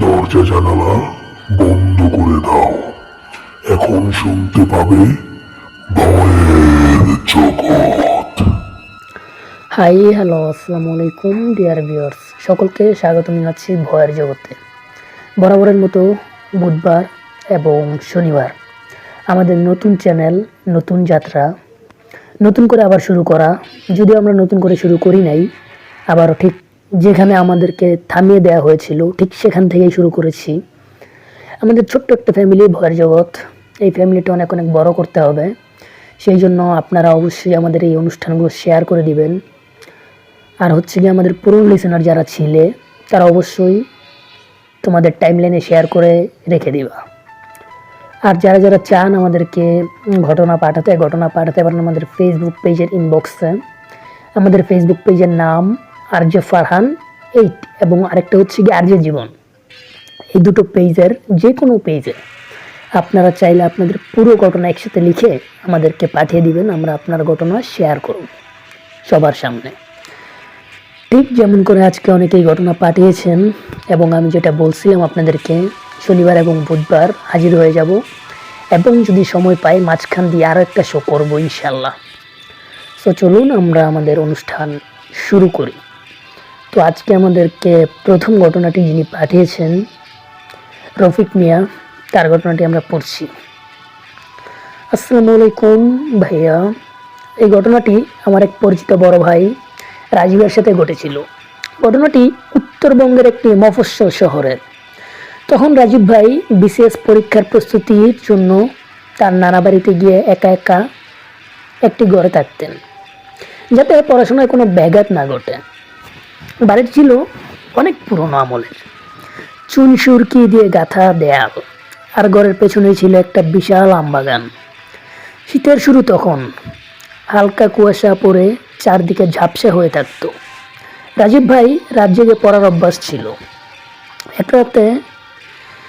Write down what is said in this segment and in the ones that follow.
দরজা জানালা বন্ধ করে দাও। এখন শুনতে পাবে ভয়ের জগৎ। হাই, হ্যালো, আসসালামু আলাইকুম, ডিয়ার ভিউয়ার্স। সকলকে স্বাগত জানাচ্ছি ভয়ের জগতে। বরাবরের মতো বুধবার এবং শনিবার আমাদের নতুন চ্যানেল, নতুন যাত্রা, নতুন করে আবার শুরু করা। যদিও আমরা নতুন করে শুরু করি নাই, আবারও ঠিক যেখানে আমাদেরকে থামিয়ে দেওয়া হয়েছিল, ঠিক সেখান থেকেই শুরু করেছি। আমাদের ছোট্ট একটা ফ্যামিলি ভয়ের জগৎ। এই ফ্যামিলিটা অনেক অনেক বড় করতে হবে। সেই জন্য আপনারা অবশ্যই আমাদের এই অনুষ্ঠানগুলো শেয়ার করে দিবেন। আর হচ্ছে কি আমাদের পুরনো লিসেনার যারা ছিলে, তারা অবশ্যই তোমাদের টাইমলাইনে শেয়ার করে রেখে দিবা। আর যারা যারা চান আমাদেরকে ঘটনা পাঠাতে ঘটনা পাঠাতে পারেন আমাদের ফেসবুক পেজের ইনবক্সে আমাদের ফেসবুক পেজের নাম আরজে ফারহান এইট এবং আরেকটা হচ্ছে গিয়ে আর আরজে জীবন। এই দুটো পেজের যে কোনো পেজে আপনারা চাইলে আপনাদের পুরো ঘটনা একসাথে লিখে আমাদেরকে পাঠিয়ে দিবেন, আমরা আপনার ঘটনা শেয়ার করব সবার সামনে। ঠিক যেমন করে আজকে অনেকেই ঘটনা পাঠিয়েছেন, এবং আমি যেটা বলছিলাম আপনাদেরকে, শনিবার এবং বুধবার হাজির হয়ে যাব, এবং যদি সময় পাই মাঝখান দিয়ে আরও একটা শো করব ইনশাল্লাহ সো চলুন আমরা আমাদের অনুষ্ঠান শুরু করি। তো আজকে আমাদেরকে প্রথম ঘটনাটি যিনি পাঠিয়েছেন রফিক মিয়া, তার ঘটনাটি আমরা পড়ছি। আসসালামু আলাইকুম ভাইয়া। এই ঘটনাটি আমার এক পরিচিত বড় ভাই রাজীবের সাথে ঘটেছিল। ঘটনাটি উত্তরবঙ্গের একটি মফস্বল শহরের। তখন রাজীব ভাই বিসিএস পরীক্ষার প্রস্তুতির জন্য তার নানা বাড়িতে গিয়ে একা একা একটি ঘরে থাকতেন, যাতে পড়াশোনায় কোনো ব্যাঘাত না ঘটে। বাড়িটি ছিল অনেক পুরনো আমলের। চুন সুরকি দিয়ে গাঁথা দেয়াল, আর ঘরের পেছনেই ছিল একটা বিশাল আমবাগান। শীতের শুরু তখন। হালকা কুয়াশা পড়ে চারদিকে ঝাপসা হয়ে থাকতো। রাজীব ভাই রাত জেগে পড়ার অভ্যাস ছিল। এক রাতে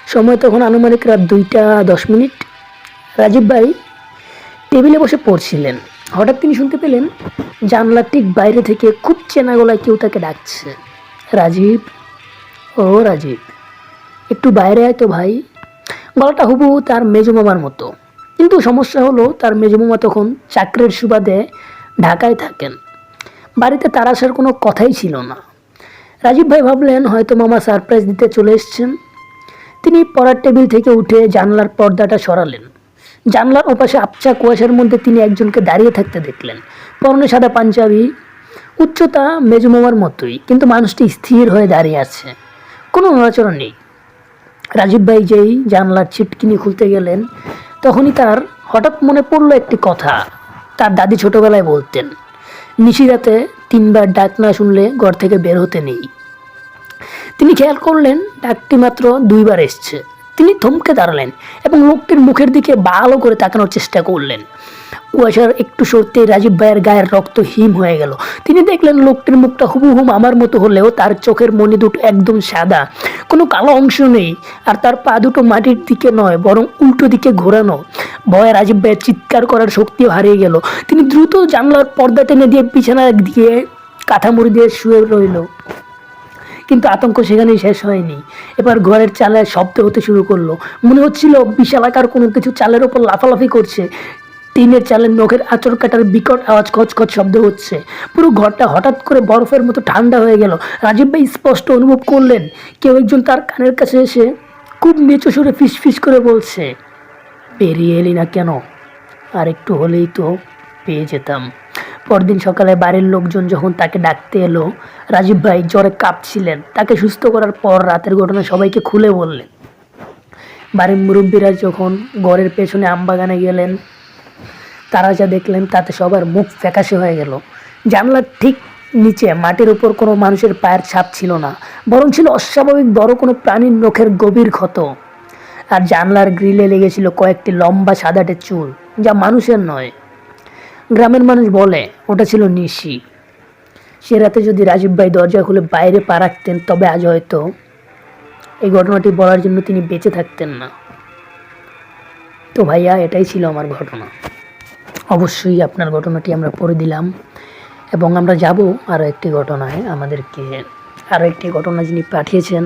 সময় তখন আনুমানিক রাত দুইটা দশ মিনিট। রাজীব ভাই টেবিলে বসে পড়ছিলেন। হঠাৎ তিনি শুনতে পেলেন জানলার ঠিক বাইরে থেকে খুব চেনা গলায় কেউ তাকে ডাকছে। রাজীব? ও রাজীব, একটু বাইরে আয় তো ভাই। গলাটা হুবু তার মেজো মামার মতো। কিন্তু সমস্যা হলো তার মেজো মামা তখন চাকরির সুবাদে ঢাকায় থাকেন। বাড়িতে তার আসার কোনো কথাই ছিল না। রাজীব ভাই ভাবলেন, হয়তো মামা সারপ্রাইজ দিতে চলে এসছেন। তিনি পড়ার টেবিল থেকে উঠে জানলার পর্দাটা সরালেন। জানলার ওপাশে আপচা কুয়াশার মধ্যে তিনি একজনকে দাঁড়িয়ে থাকতে দেখলেন। পরনে সাদা পাঞ্জাবি, উচ্চতা মেজো মামার মতোই, কিন্তু মানুষটি স্থির হয়ে দাঁড়িয়ে আছে। কোনো নড়াচড়া নেই। রাজীব ভাই যেই জানলার ছিটকিনি খুলতে গেলেন, তখনই তার হঠাৎ মনে পড়ল একটি কথা। তার দাদি ছোটবেলায় বলতেন নিশিরাতে তিনবার ডাক না শুনলে ঘর থেকে বের হতে নেই। তিনি খেয়াল করলেন, ডাকটি মাত্র দুইবার এসছে। তিনি থমকে দাঁড়ালেন এবং লোকটির মুখের দিকে ভালো করে তাকানোর চেষ্টা করলেন। কুয়াশার একটু সরতে রাজীব ভাইয়ের গায়ের রক্ত হিম হয়ে গেল। তিনি দেখলেন লোকটির মুখটা হুবহুম আমার মতো হলেও তার চোখের মনি দুটো একদম সাদা। কোনো কালো অংশ নেই আর তার পা দুটো মাটির দিকে নয়, বরং উল্টো দিকে ঘোরানো। ভয়ে রাজীব ভাইয়ের চিৎকার করার শক্তিও হারিয়ে গেল। তিনি দ্রুত জানলার পর্দা টেনে দিয়ে বিছানা দিয়ে কাঠামুড়ি দিয়ে শুয়ে রইল। কিন্তু আতঙ্ক সেখানেই শেষ হয়নি। এবার ঘরের চালে শব্দ হতে শুরু করল। মনে হচ্ছিল বিশালাকার কোনো কিছু চালের ওপর লাফালাফি করছে। টিনের চালের নখের আচর কাটার বিকট আওয়াজ খচখচ শব্দ হচ্ছে। পুরো ঘরটা হঠাৎ করে বরফের মতো ঠান্ডা হয়ে গেল। রাজীব ভাই স্পষ্ট অনুভব করলেন, কেউ একজন তার কানের কাছে এসে খুব নিচু সুরে ফিস ফিস করে বলছে, বেরিয়ে এলি না কেন? আর একটু হলেই তো পেয়ে যেতাম। পরদিন সকালে বাড়ির লোকজন যখন তাকে ডাকতে এলো, রাজীব ভাই জ্বরে কাঁপছিলেন। তাকে সুস্থ করার পর রাতের ঘটনা সবাইকে খুলে বললেন। বাড়ির মুরব্বীরা যখন ঘরের পেছনে আমবাগানে গেলেন, তারা যা দেখলেন তাতে সবার মুখ ফ্যাকাশে হয়ে গেল। জানলার ঠিক নিচে মাটির উপর কোনো মানুষের পায়ের ছাপ ছিল না, বরং ছিল অস্বাভাবিক বড় কোনো প্রাণীর নখের গভীর ক্ষত। আর জানলার গ্রিলে লেগেছিল কয়েকটি লম্বা সাদাটে চুল, যা মানুষের নয় গ্রামের মানুষ বলে, ওটা ছিল নিশি। সে রাতে যদি রাজীব ভাই দরজা খুলে বাইরে পা রাখতেন, তবে আজ হয়তো এই ঘটনাটি বলার জন্য তিনি বেঁচে থাকতেন না। তো ভাইয়া, এটাই ছিল আমার ঘটনা। অবশ্যই আপনার ঘটনাটি আমরা পড়ে দিলাম এবং আমরা যাব আরও একটি ঘটনায় আমাদেরকে। আরও একটি ঘটনা যিনি পাঠিয়েছেন,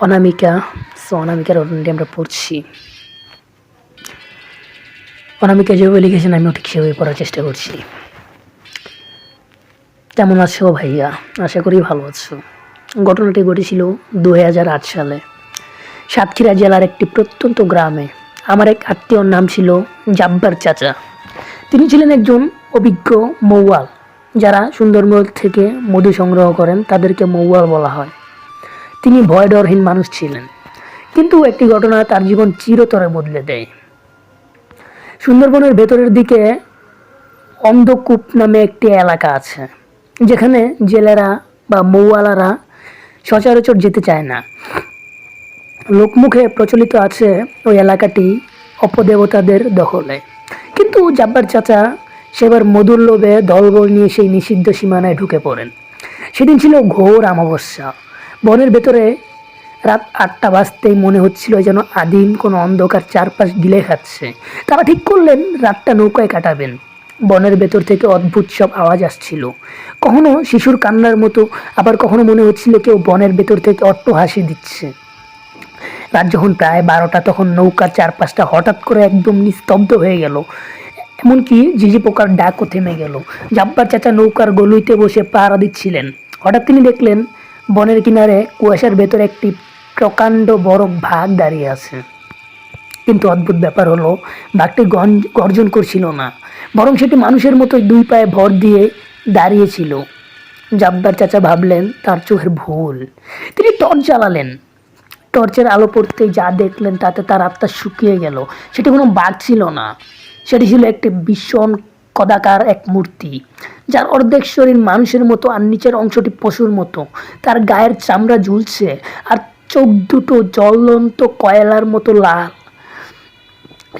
অনামিকা। সো অনামিকার ঘটনাটি আমরা পড়ছি। অনামিকা যেভাবে লিখেছেন আমিও ঠিক সেভাবে পড়ার চেষ্টা করছি। কেমন আছো ভাইয়া? আশা করি ভালো আছো। ঘটনাটি ঘটেছিল দু সালে। সাতক্ষীরা জেলার একটি প্রত্যন্ত গ্রামে। আমার এক আত্মীয়র নাম ছিল জাব্বার চাচা। তিনি ছিলেন একজন অভিজ্ঞ মৌয়াল। যারা সুন্দরবন থেকে মধু সংগ্রহ করেন, তাদেরকে মৌয়াল বলা হয়। তিনি ভয় ডরহীন মানুষ ছিলেন। কিন্তু একটি ঘটনা তার জীবন চিরতরে বদলে দেয়। সুন্দরবনের ভেতরের দিকে অন্ধকূপ নামে একটি এলাকা আছে, যেখানে জেলেরা বা মৌয়ালারা সচরাচর যেতে চায় না। লোকমুখে প্রচলিত আছে ওই এলাকাটি অপদেবতাদের দখলে। কিন্তু জাব্বার চাচা সেবার মধুর লোভে দলবল নিয়ে সেই নিষিদ্ধ সীমানায় ঢুকে পড়েন। সেদিন ছিল ঘোর অমাবস্যা। বনের ভেতরে রাত আটটা বাজতেই মনে হচ্ছিল যেন আদিম কোনো অন্ধকার চারপাশ গিলে খাচ্ছে। তারা ঠিক করলেন, রাতটা নৌকায় কাটাবেন। বনের ভেতর থেকে অদ্ভুত সব আওয়াজ আসছিল। কখনো শিশুর কান্নার মতো, আবার কখনো মনে হচ্ছিল কেউ বনের ভেতর থেকে অট্ট হাসি দিচ্ছে। রাত যখন প্রায় বারোটা, তখন নৌকার চারপাশটা হঠাৎ করে একদম নিস্তব্ধ হয়ে গেল। এমনকি ঝিঝি পোকার ডাকও থেমে গেল। জাব্বার চাচা নৌকার গলুইতে বসে পাহারা দিচ্ছিলেন। হঠাৎ তিনি দেখলেন, বনের কিনারে কুয়াশার ভেতরে একটি প্রকাণ্ড বড় ভাগ দাঁড়িয়ে আছে। কিন্তু অদ্ভুত ব্যাপার হলো বাঘটি গর্জন করছিল না। বরং সেটি মানুষের মতো দুই পায়ে ভর দিয়ে দাঁড়িয়েছিল। জাব্বার চাচা ভাবলেন, তার চোখের ভুল। তিনি টর্চ জ্বালালেন। টর্চের আলো পড়তেই যা দেখলেন, তাতে তার আত্মা শুকিয়ে গেল। সেটি কোনো বাঘ ছিল না। সেটি ছিল একটি ভীষণ কদাকার এক মূর্তি, যার অর্ধেক শরীর মানুষের মতো আর নিচের অংশটি পশুর মতো। তার গায়ের চামড়া ঝুলছে, আর চোখ দুটো জ্বলন্ত কয়লার মতো লাল।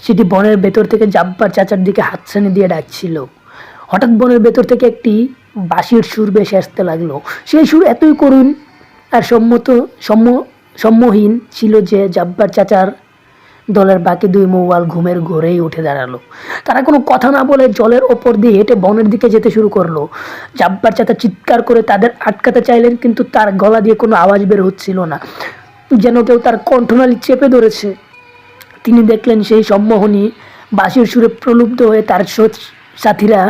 সেটি বনের ভেতর থেকে জাব্বার চাচার দিকে হাতছানি দিয়ে ডাকছিল। হঠাৎ বনের ভেতর থেকে একটি বাঁশির সুর বেশি আসতে লাগল। সেই সুর এতই করুণ আর সম্মত, সম্ম, সম্মোহীন ছিল যে জাব্বার চাচার দলের বাকি দুই মৌয়াল ঘুমের ঘোরেই উঠে দাঁড়াল। তারা কোনো কথা না বলে জলের ওপর দিয়ে হেঁটে বনের দিকে যেতে শুরু করল। জাব্বার চাচা চিৎকার করে তাদের আটকাতে চাইলেন, কিন্তু তার গলা দিয়ে কোনো আওয়াজ বের হচ্ছিল না। যেন কেউ তার কণ্ঠনালী চেপে ধরেছে। তিনি দেখলেন সেই সম্মোহনী বাঁশির সুরে প্রলুব্ধ হয়ে তার সাথীরা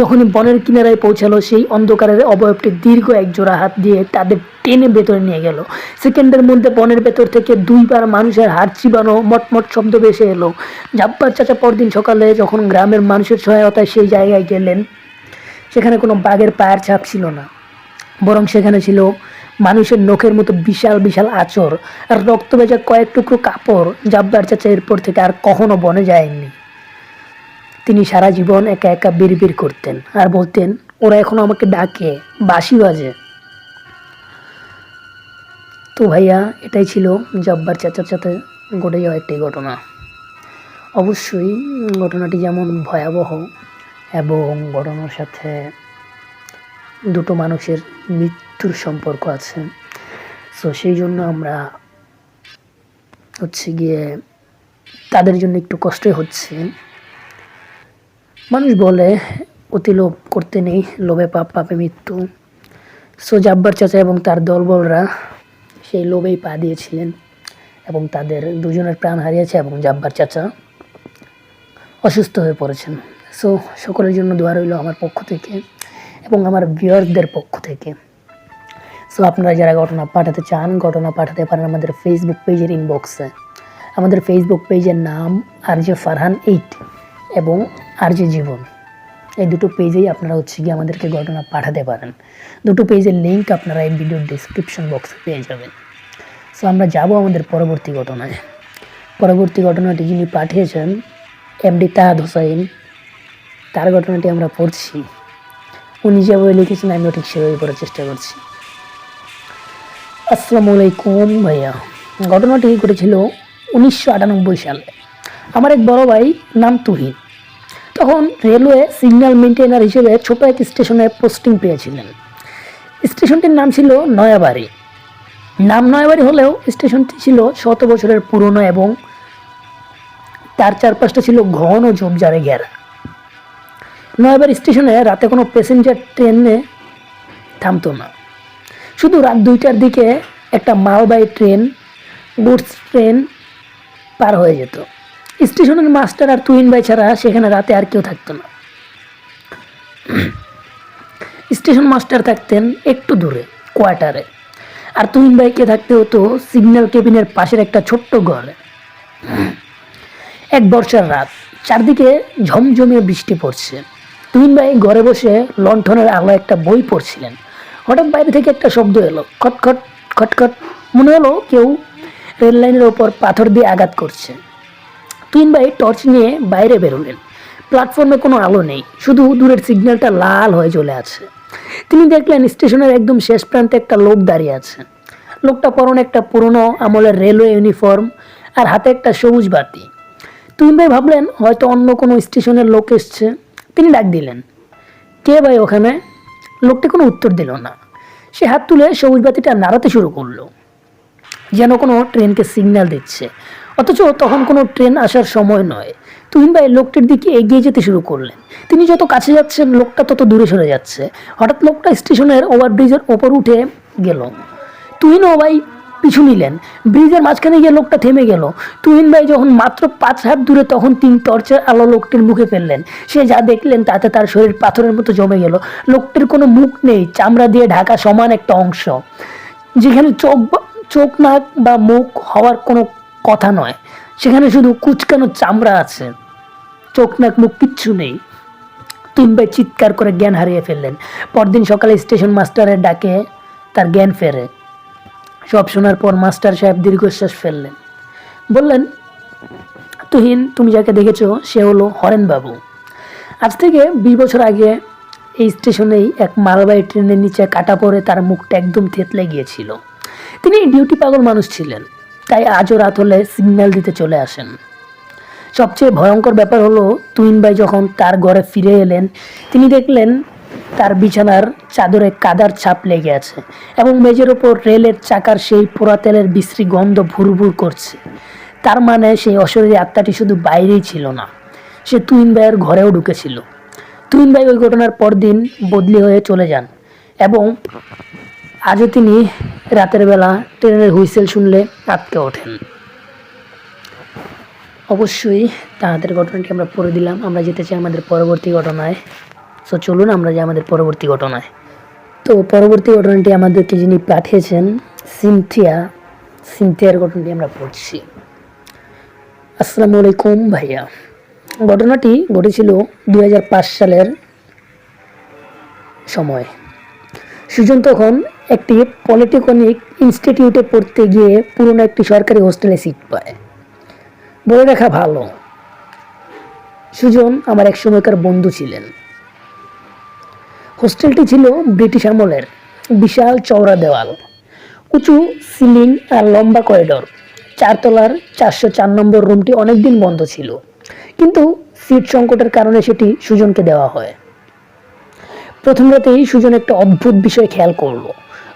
যখনই বনের কিনারায় পৌঁছালো, সেই অন্ধকারের অবয়বটি দীর্ঘ এক জোড়া হাত দিয়ে তাদের টেনে ভেতরে নিয়ে গেল। সেকেন্ডের মধ্যে বনের ভেতর থেকে দুইবার মানুষের হাত চিবানো মটমট শব্দ ভেসে এলো। জাব্বার চাচা পরদিন সকালে যখন গ্রামের মানুষের সহায়তায় সেই জায়গায় গেলেন, সেখানে কোনো বাঘের পায়ের ছাপ ছিল না, বরং সেখানে ছিল মানুষের নখের মতো বিশাল বিশাল আচর, আর রক্ত ভেজা কয়েক টুকরো কাপড় জাব্বার চাচা এরপর থেকে আর কখনো বনে যায়নি। তিনি সারা জীবন একা একা বিড়বিড় করতেন আর বলতেন, ওরা এখনও আমাকে ডাকে বাসি বাজে। তো ভাইয়া, এটাই ছিল জব্বার চাচার সাথে ঘটে যাওয়া একটি ঘটনা। অবশ্যই ঘটনাটি যেমন ভয়াবহ এবং ঘটনার সাথে দুটো মানুষের মৃত্যুর সম্পর্ক আছে। সো সেই জন্য আমরা হচ্ছে গিয়ে তাদের জন্য একটু কষ্টই হচ্ছে। মানুষ বলে, অতি লোভ করতে নেই, লোভে পাপ, পাপে মৃত্যু। সো জাব্বার চাচা এবং তার দলবলরা সেই লোভেই পা দিয়েছিলেন এবং তাদের দুজনের প্রাণ হারিয়েছে এবং জাব্বার চাচা অসুস্থ হয়ে পড়েছেন। সো সকলের জন্য দোয়া রইল আমার পক্ষ থেকে এবং আমার ভিউয়ারদের পক্ষ থেকে। সো আপনারা যারা ঘটনা পাঠাতে চান, ঘটনা পাঠাতে পারেন আমাদের ফেসবুক পেজের ইনবক্সে আমাদের ফেসবুক পেজের নাম আর জে ফারহান এইট এবং আর জে জীবন। এই দুটো পেজেই আপনারা হচ্ছে গিয়ে আমাদেরকে ঘটনা পাঠাতে পারেন। দুটো পেজের লিঙ্ক আপনারা এই ভিডিওর ডিসক্রিপশন বক্সে পেয়ে যাবেন। সো আমরা যাব আমাদের পরবর্তী ঘটনায়। পরবর্তী ঘটনাটি যিনি পাঠিয়েছেন এমডি তাহাদ হোসাইন, তার ঘটনাটি আমরা পড়ছি। উনি যেভাবে লিখেছেন আমি ঠিক সেভাবে পড়ার চেষ্টা করছি। আসসালামু আলাইকুম ভাইয়া। ঘটনাটি ঘটেছিল উনিশশো আটানব্বই সালে। আমার এক বড় ভাই নাম তুহিন। তখন রেলওয়ে সিগন্যাল মেনটেনার হিসেবে ছোট এক স্টেশনে পোস্টিং পেয়েছিলেন। স্টেশনটির নাম ছিল নয়াবাড়ি। নাম নয়াবাড়ি হলেও স্টেশনটি ছিল শত বছরের পুরনো এবং তার চারপাশটা ছিল ঘন ঝোপঝাড়ে ঘেরা। নয়াবাড়ি স্টেশনে রাতে কোনো প্যাসেঞ্জার ট্রেনে থামতো না। শুধু রাত দুইটার দিকে একটা মালবাহী ট্রেন, গুডস ট্রেন পার হয়ে যেত। স্টেশনের মাস্টার আর তুহিন ভাই ছাড়া সেখানে রাতে আর কেউ থাকতো না। স্টেশন মাস্টার থাকতেন একটু দূরে, কোয়ার্টারে। আর তুহিন ভাইকে থাকতে হতো সিগন্যাল কেবিনের পাশের একটা ছোট্ট ঘরে। এক বর্ষার রাত, চারদিকে ঝমঝমিয়ে বৃষ্টি পড়ছে। তুইন ভাই ঘরে বসে লণ্ঠনের আলো একটা বই পড়ছিলেন। হঠাৎ বাইরে থেকে একটা শব্দ এলো। খটখট খটখট মনে হলো কেউ রেল লাইনের ওপর পাথর দিয়ে আঘাত করছে। তিন ভাই টর্চ নিয়ে বাইরে বেরোলেন। প্ল্যাটফর্মে কোনো আলো নেই। শুধু দূরের সিগন্যালটা লাল হয়ে চলে আছে। তিনি দেখলেন স্টেশনের একদম শেষ প্রান্তে একটা লোক দাঁড়িয়ে আছে। লোকটা পরনে একটা পুরনো আমলের রেলওয়ে ইউনিফর্ম আর হাতে একটা সবুজ বাতি। তুহিন ভাই ভাবলেন, হয়তো অন্য কোনো স্টেশনের লোক এসছে। তিনি ডাক দিলেন, কে ভাই ওখানে? লোকটি কোনো উত্তর দিল না। সে হাত তুলে সবুজ বাতিটা নাড়াতে শুরু করল। যেন কোনো ট্রেনকে সিগন্যাল দিচ্ছে। অথচ তখন কোনো ট্রেন আসার সময় নয়। তুহিন ভাই লোকটির দিকে এগিয়ে যেতে শুরু করলেন। তিনি যত কাছে যাচ্ছেন, লোকটা তত দূরে সরে যাচ্ছে। হঠাৎ লোকটা স্টেশনের ওভারব্রিজের ওপর উঠে গেল। তুহিনও ভাই পিছু নিলেন। ব্রিজের মাঝখানে গিয়ে লোকটা থেমে গেল। তুহিন ভাই যখন মাত্র পাঁচ হাত দূরে তখন তিন টর্চের আলো লোকটির মুখে ফেললেন। সে যা দেখলেন তাতে তার শরীর পাথরের মতো জমে গেল। লোকটির কোনো মুখ নেই, চামড়া দিয়ে ঢাকা সমান একটা অংশ। যেখানে চোখ চোখ, নাক বা মুখ হওয়ার কোনো কথা নয়। সেখানে শুধু কুচকানো চামড়া আছে। চোখ, নাক, মুখ কিচ্ছু নেই। তিন ভাই চিৎকার করে জ্ঞান হারিয়ে ফেললেন। পরদিন সকালে স্টেশন মাস্টারের ডাকে তার জ্ঞান ফেরে। সব শোনার পর মাস্টার সাহেব দীর্ঘশ্বাস ফেললেন। বললেন, তুহিন, তুমি যাকে দেখেছ, সে হলো হরেন বাবু আজ থেকে বিশ বছর আগে এই স্টেশনেই এক মালবাহী ট্রেনের নিচে কাটা পড়ে তার মুখটা একদম থেতলে গিয়েছিল। তিনি ডিউটি পাগল মানুষ ছিলেন, তাই আজও রাত হলে সিগন্যাল দিতে চলে আসেন। সবচেয়ে ভয়ঙ্কর ব্যাপার হলো, তুহিন ভাই যখন তার ঘরে ফিরে এলেন, তিনি দেখলেন তার বিছানার চাদরে কাদার ছাপ লেগে আছে এবং মেঝের ওপর রেলের চাকার সেই পোড়া তেলের বিশ্রী গন্ধ ভুরভুর করছে। তার মানে সেই অশরীরী আত্মাটি শুধু বাইরেই ছিল না, সে তুহিন ভাইয়ের ঘরেও ঢুকেছিল। তুহিন ভাই ওই ঘটনার পরদিন বদলি হয়ে চলে যান এবং আজও তিনি রাতের বেলা ট্রেনের হুইসেল শুনলে আটকে ওঠেন। অবশ্যই তাহাদের ঘটনাটি আমরা পড়ে দিলাম। আমরা যেতে চাই আমাদের পরবর্তী ঘটনায়। সো চলুন আমরা যাই আমাদের পরবর্তী ঘটনায়। তো পরবর্তী ঘটনাটি আমাদেরকে যিনি পাঠিয়েছেন, সিনথিয়া, সিনথিয়ার ঘটনাটি আমরা পড়ছি। আসসালামু আলাইকুম ভাইয়া। ঘটনাটি ঘটেছিল দুই সালের সময়। সুজন তখন একটি পলিটেকনিক ইনস্টিটিউটে পড়তে গিয়ে পুরনো একটি সরকারি হোস্টেলে সিট পায়। বলে রাখা ভালো। সুজন আমার এক সময়কার বন্ধু ছিলেন। হোস্টেলটি ছিল ব্রিটিশ আমলের বিশাল চওড়া দেওয়াল। উঁচু সিলিং আর লম্বা করিডর। চারতলার চারশো চার নম্বর রুমটি অনেকদিন বন্ধ ছিল, কিন্তু সিট সংকটের কারণে সেটি সুজনকে দেওয়া হয়। প্রথম রাতেই সুজন একটা অদ্ভুত বিষয় খেয়াল করল।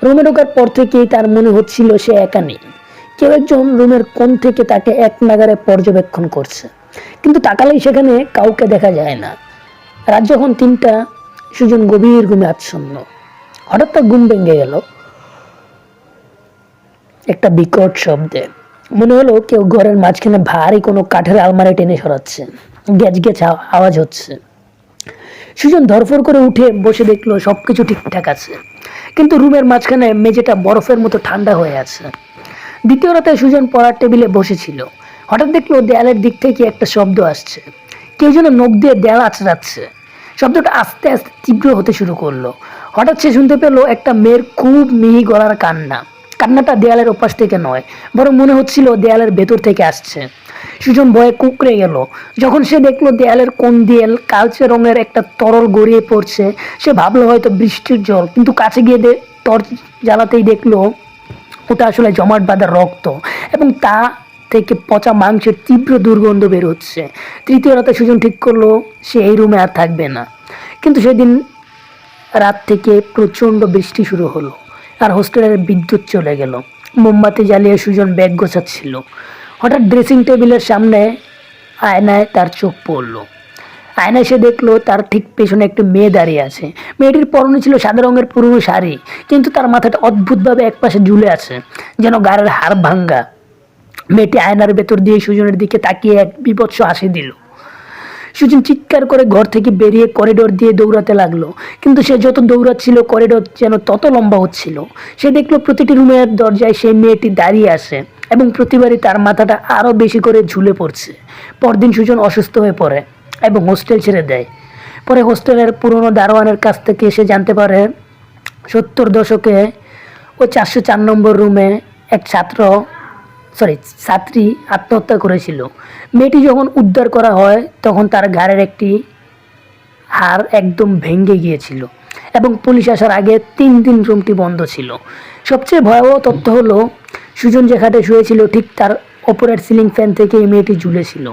রুমে ঢোকার পর থেকেই তার মনে হচ্ছিল সে একা নেই। কেউ একজন রুমের কোণ থেকে তাকে এক নাগারে পর্যবেক্ষণ করছে, কিন্তু তাকালেই সেখানে কাউকে দেখা যায় না। রাত যখন তিনটা সুজন গভীর ঘুমে আচ্ছন্ন। হঠাৎ তার ঘুম ভেঙে গেল। একটা বিকট শব্দে। মনে হলো কেউ ঘরের মাঝখানে ভারী কোনো কাঠের আলমারি টেনে সরাচ্ছে। গ্যাচ গ্যাচ আওয়াজ হচ্ছে। সুজন ধরফর করে উঠে বসে দেখল সব কিছু ঠিকঠাক আছে। কিন্তু রুমের মাঝখানে মেঝেটা বরফের মতো ঠান্ডা হয়ে আছে। দ্বিতীয় রাতে সুজন পড়ার টেবিলে বসেছিল। হঠাৎ দেখল দেয়ালের দিক থেকে একটা শব্দ আসছে। কেউ যেন নখ দিয়ে দেয়াল আছড়াচ্ছে। শব্দটা আস্তে আস্তে তীব্র হতে শুরু করল। হঠাৎ সে শুনতে পেল একটা মেয়ের খুব মিহি গলার কান্না। কান্নাটা দেয়ালের ওপাশ থেকে নয়, বরং মনে হচ্ছিল দেয়ালের ভেতর থেকে আসছে। সুজন ভয়ে কুকড়ে গেল। যখন সে দেখল দেয়ালের কোন দেয়াল কালচে রঙের একটা তরল গড়িয়ে পড়ছে, সে ভাবলো হয়তো বৃষ্টির জল, কিন্তু কাছে গিয়ে টর্চ জ্বালাতেই দেখল ওটা আসলে জমাট বাঁধা রক্ত, এবং তা থেকে পচা মাংসের তীব্র দুর্গন্ধ বের হচ্ছে। তৃতীয় রাতে সুজন ঠিক করল, সে এই রুমে আর থাকবে না। কিন্তু সেদিন রাত থেকে প্রচণ্ড বৃষ্টি শুরু হলো আর হোস্টেলের বিদ্যুৎ চলে গেল। মোমবাতি জ্বালিয়ে সুজন ব্যাগ গোছাচ্ছিল। হঠাৎ ড্রেসিং টেবিলের সামনে আয়নায় তার চোখ পড়ল। আয়নায় সে দেখল তার ঠিক পেছনে একটি মেয়ে দাঁড়িয়ে আছে। মেয়েটির পরনে ছিল সাদা রঙের পুরনো শাড়ি, কিন্তু তার মাথাটা অদ্ভুতভাবে একপাশে ঝুলে আছে, যেন গাড়ের হাড় ভাঙ্গা। মেয়েটি আয়নার ভেতর দিয়ে সুজনের দিকে তাকিয়ে এক বিপৎস হাসি দিল। সুজন চিৎকার করে ঘর থেকে বেরিয়ে করিডোর দিয়ে দৌড়াতে লাগল। কিন্তু সে যত দৌড়াচ্ছিল করিডোর যেন তত লম্বা হচ্ছিল। সে দেখল প্রতিটি রুমের দরজায় সেই মেয়েটি দাঁড়িয়ে আসে এবং প্রতিবারই তার মাথাটা আরও বেশি করে ঝুলে পড়ছে। পরদিন সুজন অসুস্থ হয়ে পড়ে এবং হোস্টেল ছেড়ে দেয়। পরে হোস্টেলের পুরনো দারোয়ানের কাছ থেকে সে জানতে পারে, সত্তর দশকে ও চারশো চার নম্বর রুমে এক ছাত্র সরি ছাত্রী আত্মহত্যা করেছিল। মেয়েটি যখন উদ্ধার করা হয়, তখন তার ঘাড়ের একটি হাড় একদম ভেঙে গিয়েছিল এবং পুলিশ আসার আগে তিন দিন রুমটি বন্ধ ছিল। সবচেয়ে ভয়াবহ তথ্য হলো, সুজন যে খাটে শুয়েছিল, ঠিক তার ওপরের সিলিং ফ্যান থেকে এই মেয়েটি ঝুলেছিল।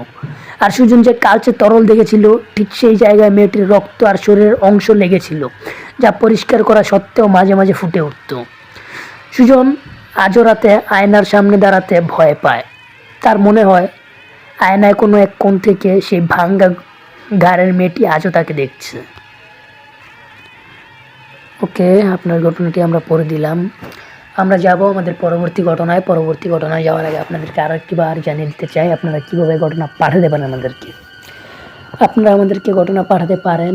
আর সুজন যে কালচে তরল দেখেছিল, ঠিক সেই জায়গায় মেয়েটির রক্ত আর শরীরের অংশ লেগেছিল, যা পরিষ্কার করা সত্ত্বেও মাঝে মাঝে ফুটে উঠত। সুজন আজও রাতে আয়নার সামনে দাঁড়াতে ভয় পায়। তার মনে হয়, আয়নায় কোনো এক কোণ থেকে সেই ভাঙ্গা ঘাড়ের মেয়েটি আজও তাকে দেখছে। ওকে, আপনার ঘটনাটি আমরা পড়ে দিলাম। আমরা যাব আমাদের পরবর্তী ঘটনায়। পরবর্তী ঘটনায় যাওয়ার আগে আপনাদেরকে আরও একটি বার জানিয়ে দিতে চাই, আপনারা কীভাবে ঘটনা পাঠাতে পারেন আমাদেরকে। আপনারা আমাদেরকে ঘটনা পাঠাতে পারেন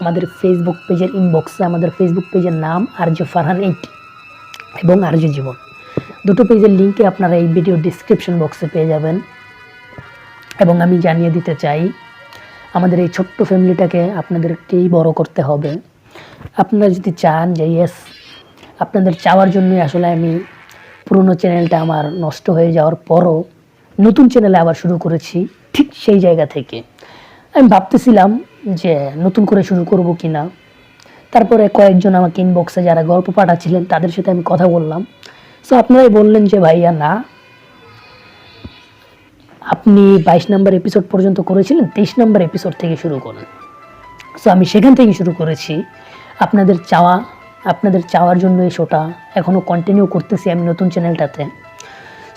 আমাদের ফেসবুক পেজের ইনবক্সে আমাদের ফেসবুক পেজের নাম আর্য ফারহান এইট এবং আরজ জীবন। দুটো পেজের লিঙ্কে আপনারা এই ভিডিও ডিসক্রিপশন বক্সে পেয়ে যাবেন। এবং আমি জানিয়ে দিতে চাই, আমাদের এই ছোট্ট ফ্যামিলিটাকে আপনাদেরকেই বড় করতে হবে। আপনারা যদি চান যে ইয়েস আপনাদের চাওয়ার জন্যই আসলে আমি পুরনো চ্যানেলটা আমার নষ্ট হয়ে যাওয়ার পরও নতুন চ্যানেলে আবার শুরু করেছি ঠিক সেই জায়গা থেকে। আমি ভাবতেছিলাম যে, নতুন করে শুরু করব কি না তারপরে কয়েকজন আমাকে ইনবক্সে যারা গল্প পাঠাচ্ছিলেন, তাদের সাথে আমি কথা বললাম। সো আপনারাই বললেন যে, ভাইয়া, না। আপনি বাইশ নম্বর এপিসোড পর্যন্ত করেছিলেন, তেইশ নম্বর এপিসোড থেকে শুরু করুন। সো আমি সেখান থেকে শুরু করেছি। আপনাদের চাওয়া, আপনাদের চাওয়ার জন্য এই শোটা এখনও কন্টিনিউ করতেছি আমি নতুন চ্যানেলটাতে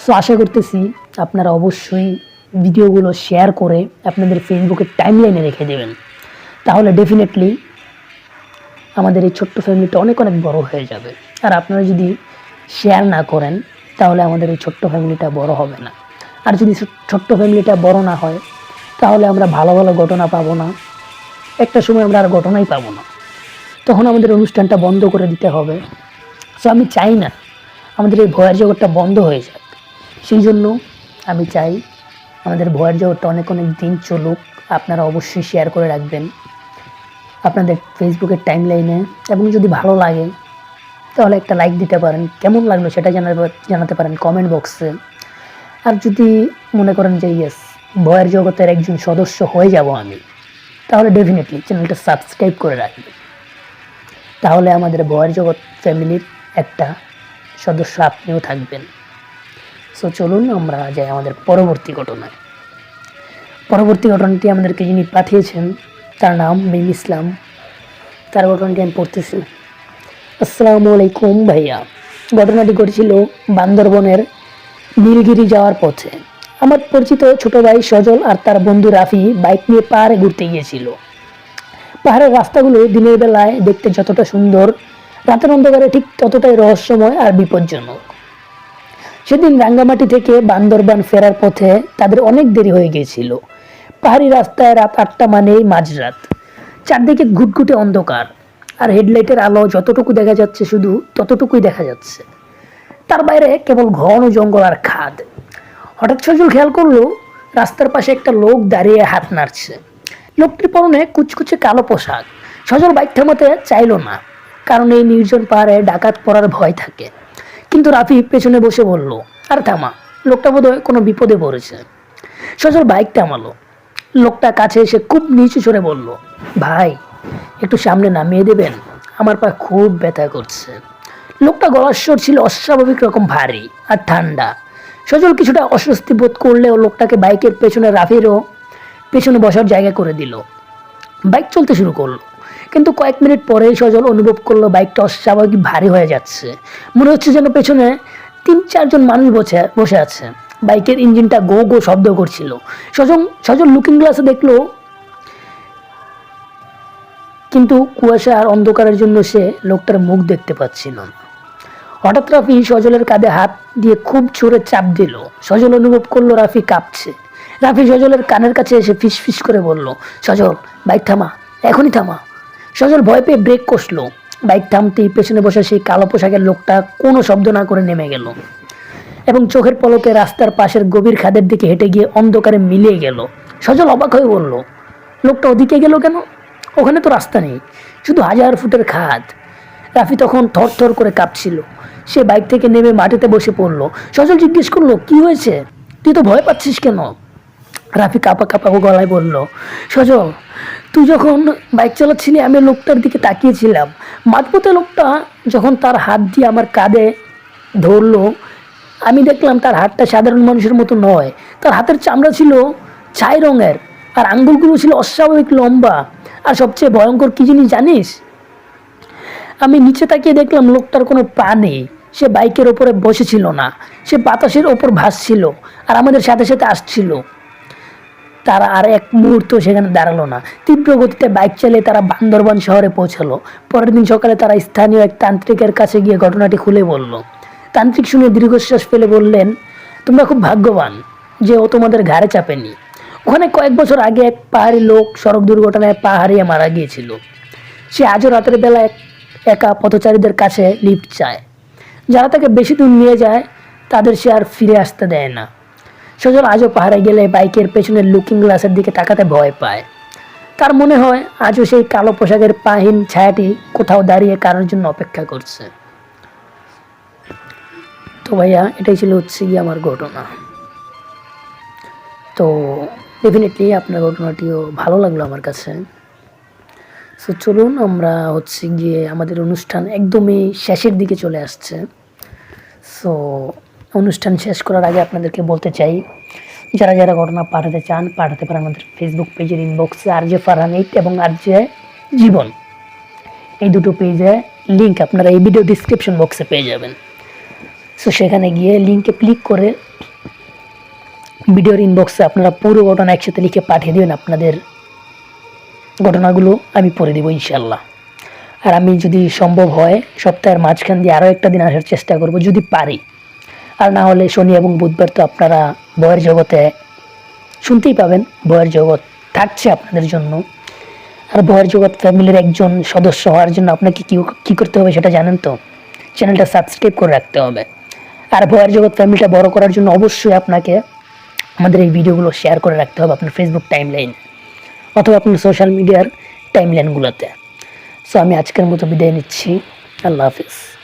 সো আশা করতেছি আপনারা অবশ্যই ভিডিওগুলো শেয়ার করে আপনাদের ফেসবুকের টাইমলাইনে রেখে দেবেন। তাহলে ডেফিনেটলি আমাদের এই ছোট্ট ফ্যামিলিটা অনেক অনেক বড় হয়ে যাবে। আর আপনারা যদি শেয়ার না করেন, তাহলে আমাদের এই ছোট্ট ফ্যামিলিটা বড় হবে না। আর যদি ছোট্ট ফ্যামিলিটা বড় না হয়, তাহলে আমরা ভালো ভালো ঘটনা পাবো না। একটা সময় আমরা আর ঘটনাই পাবো না। তখন আমাদের অনুষ্ঠানটা বন্ধ করে দিতে হবে। সো আমি চাই না আমাদের এই ভয়ের জগৎটা বন্ধ হয়ে যাক। সেই জন্য আমি চাই আমাদের ভয়ের জগৎটা অনেক অনেক দিন চলুক। আপনারা অবশ্যই শেয়ার করে রাখবেন। আপনাদের ফেসবুকের টাইম লাইনে এবং যদি ভালো লাগে, তাহলে একটা লাইক দিতে পারেন। কেমন লাগল সেটা জানাতে পারেন কমেন্ট বক্সে আর যদি মনে করেন যে ইয়েস ভয়ের জগতের একজন সদস্য হয়ে যাব আমি, তাহলে ডেফিনেটলি চ্যানেলটা সাবস্ক্রাইব করে রাখবেন। তাহলে আমাদের ভয়ের জগৎ ফ্যামিলির একটা সদস্য আপনিও থাকবেন। সো চলুন আমরা যাই আমাদের পরবর্তী ঘটনায়। পরবর্তী ঘটনাটি আমাদেরকে যিনি পাঠিয়েছেন তার নাম মিম ইসলাম। তার ঘটনাটি আমি পড়তেছি। আসসালামু আলাইকুম ভাইয়া। ঘটনাটি ঘটেছিল বান্দরবনের নীলগিরি যাওয়ার পথে। আমার পরিচিত ছোট ভাই সজল আর তার বন্ধু রাফি বাইক নিয়ে পাহাড়ে ঘুরতে গিয়েছিল। পাহাড়ের রাস্তাগুলো দিনের বেলায় দেখতে যতটা সুন্দর, রাতের অন্ধকারে ঠিক ততটাই রহস্যময় আর বিপজ্জনক। সেদিন রাঙ্গামাটি থেকে বান্দরবান ফেরার পথে তাদের অনেক দেরি হয়ে গিয়েছিল। পাহাড়ি রাস্তায় রাত আটটা মানেই মাঝরাত। চারদিকে ঘুটঘুটে অন্ধকার, আর হেডলাইটের আলো যতটুকু দেখা যাচ্ছে শুধু ততটুকুই দেখা যাচ্ছে। তার বাইরে কেবল ঘন জঙ্গল আর খাদ। হঠাৎ সজল খেয়াল করল, রাস্তার পাশে একটা লোক দাঁড়িয়ে হাত নাড়ছে। লোকটির পরনে কুচকুচে কালো পোশাক। সজল বাইক থামাতে চাইলো না, কারণ এই নির্জন পাহাড়ে ডাকাত পড়ার ভয় থাকে। কিন্তু রাফি পেছনে বসে বলল, আর থামা, লোকটা বোধহয় কোনো বিপদে পড়েছে। সজল বাইক থামালো। লোকটা কাছে এসে খুব নিচু সরে বলল, ভাই, একটু সামনে নামিয়ে দেবেন? আমার পা খুব ব্যথা করছে। লোকটা গলার স্বর ছিল অস্বাভাবিক রকম ভারী আর ঠান্ডা। সজল কিছুটা অস্বস্তি বোধ করলেও লোকটাকে বাইকের পেছনে রাফিরও পেছনে বসার জায়গা করে দিল। বাইক চলতে শুরু করল, কিন্তু কয়েক মিনিট পরেই সজল অনুভব করল বাইকটা অস্বাভাবিক ভারী হয়ে যাচ্ছে। মনে হচ্ছে যেন পেছনে তিন চারজন মানুষ বসে বসে আছে। বাইকের ইঞ্জিনটা গো গো শব্দ করছিল। সজল সজল লুকিং গ্লাসে দেখল, কিন্তু কুয়াশা আর অন্ধকারের জন্য সে লোকটার মুখ দেখতে পাচ্ছিল হঠাৎ রাফি সজলের কাঁধে হাত দিয়ে খুব জোরে চাপ দিল। সজল অনুভব করল রাফি কাঁপছে। রাফি সজলের কানের কাছে এসে ফিস ফিস করে বলল, সজল, বাইক থামা, এখনই থামা। সজল ভয় পেয়ে ব্রেক কষলো। বাইক থামতেই পেছনে বসে সেই কালো পোশাকের লোকটা কোনো শব্দ না করে নেমে গেল। এবং চোখের পলকে রাস্তার পাশের গভীর খাদের দিকে হেঁটে গিয়ে অন্ধকারে মিলিয়ে গেল। সজল অবাক হয়ে বলল, লোকটা ওদিকে গেল কেন? ওখানে তো রাস্তা নেই, শুধু হাজার ফুটের খাদ। রাফি তখন থর থর করে কাঁপছিল। সে বাইক থেকে নেমে মাটিতে বসে পড়ল। সজল জিজ্ঞেস করল, কি হয়েছে? তুই তো ভয় পাচ্ছিস কেন? রাফি কাঁপা কাঁপা গলায় বলল, সজল, তুই যখন বাইক চালাচ্ছিলি, আমি লোকটার দিকে তাকিয়েছিলাম। মাঝপথে লোকটা যখন তার হাত দিয়ে আমার কাঁধে ধরলো আমি দেখলাম তার হাতটা সাধারণ মানুষের মতো নয়। তার হাতের চামড়া ছিল ছাই রঙের আর আঙ্গুলগুলো ছিল অস্বাভাবিক লম্বা। আর সবচেয়ে ভয়ঙ্কর কি জিনিস জানিস? আমি নিচে তাকিয়ে দেখলাম লোকটার কোনো পা নেই। সে বাইকের ওপরে বসেছিল না। সে বাতাসের ওপর ভাসছিল আর আমাদের সাথে সাথে আসছিল। তারা আর এক মুহূর্ত সেখানে দাঁড়াল না। তীব্র গতিতে বাইক চালিয়ে তারা বান্দরবান শহরে পৌঁছালো। পরের দিন সকালে তারা স্থানীয় এক তান্ত্রিকের কাছে গিয়ে ঘটনাটি খুলে বলল। তান্ত্রিক শুনে দীর্ঘশ্বাস ফেলে বললেন, তোমরা খুব ভাগ্যবান যে ও তোমাদের ঘাড়ে চাপেনি। ওখানে কয়েক বছর আগে এক পাহাড়ি লোক সড়ক দুর্ঘটনায় পা হারিয়ে মারা গিয়েছিল। সে আজও রাতের বেলা এক পথচারীদের কাছে লিফট চায়। যারা তাকে বেশি দূর নিয়ে যায়, তাদের সে আর ফিরে আসতে দেয় না। সজল আজও পাহাড়ে গেলে বাইকের পেছনের লুকিং গ্লাসের দিকে তাকাতে ভয় পায়। তার মনে হয়, আজও সেই কালো পোশাকের পাহিন ছায়াটি কোথাও দাঁড়িয়ে কারোর জন্য অপেক্ষা করছে। তো ভাইয়া, এটাই ছিল হচ্ছে গিয়ে আমার ঘটনা। তো ডেফিনেটলি আপনার ঘটনাটিও ভালো লাগল আমার কাছে। সো চলুন আমরা হচ্ছে গিয়ে আমাদের অনুষ্ঠান একদমই শেষের দিকে চলে আসছে। সো অনুষ্ঠান শেষ করার আগে আপনাদেরকে বলতে চাই, যারা যারা ঘটনা পাঠাতে চান, পাঠাতে পারেন আমাদের ফেসবুক পেজের ইনবক্সে আর জে ফারহান এইট এবং আর জে জীবন। এই দুটো পেজে লিঙ্ক আপনারা এই ভিডিও ডিসক্রিপশন বক্সে পেয়ে যাবেন। সো সেখানে গিয়ে লিঙ্কে ক্লিক করে ভিডিওর ইনবক্সে আপনারা পুরো ঘটনা একসাথে লিখে পাঠিয়ে দেবেন। আপনাদের ঘটনাগুলো আমি পড়ে দেবো ইনশাল্লাহ আর আমি যদি সম্ভব হয়, সপ্তাহের মাঝখান দিয়ে আরও একটা দিন আসার চেষ্টা করব, যদি পারি। আর না হলে শনি এবং বুধবার তো আপনারা বয়ের জগতে শুনতেই পাবেন বয়ের জগৎ থাকছে আপনাদের জন্য। আর বয়ের জগৎ ফ্যামিলির একজন সদস্য হওয়ার জন্য আপনাকে কী কী করতে হবে সেটা জানেন তো? চ্যানেলটা সাবস্ক্রাইব করে রাখতে হবে। আর ভয়ের জগৎ ফ্যামিলিটা বড় করার জন্য অবশ্যই আপনাকে আমাদের এই ভিডিওগুলো শেয়ার করে রাখতে হবে আপনার ফেসবুক টাইমলাইন অথবা আপনার সোশ্যাল মিডিয়ার টাইমলাইনগুলোতে সো আমি আজকের মতো বিদায় নিচ্ছি। আল্লাহ হাফিজ।